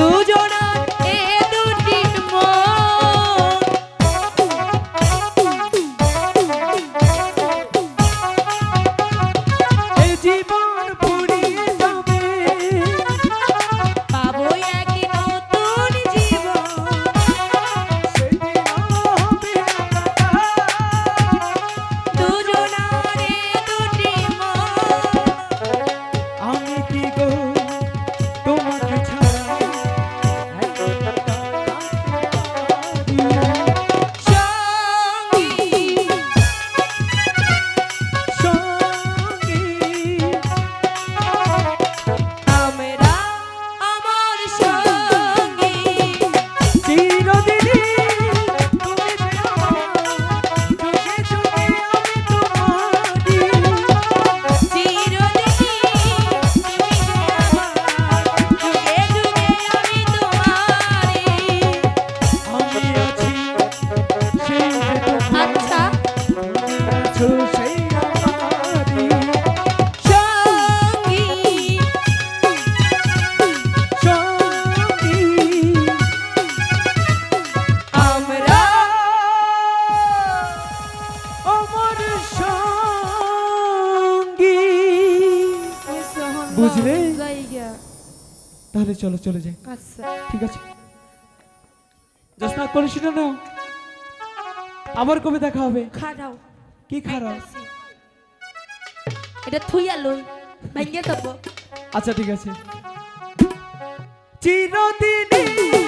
Túi বুঝি বুঝলে oh, তাহলে চলো চলে যাই। আচ্ছা। ঠিক আছে। জোসনা করে না? আবার কবে দেখা হবে? খাড়াও কি খাড়াও এটা থুইয়া লই ভাঙ্গে তব আচ্ছা ঠিক আছে। চিরদিনই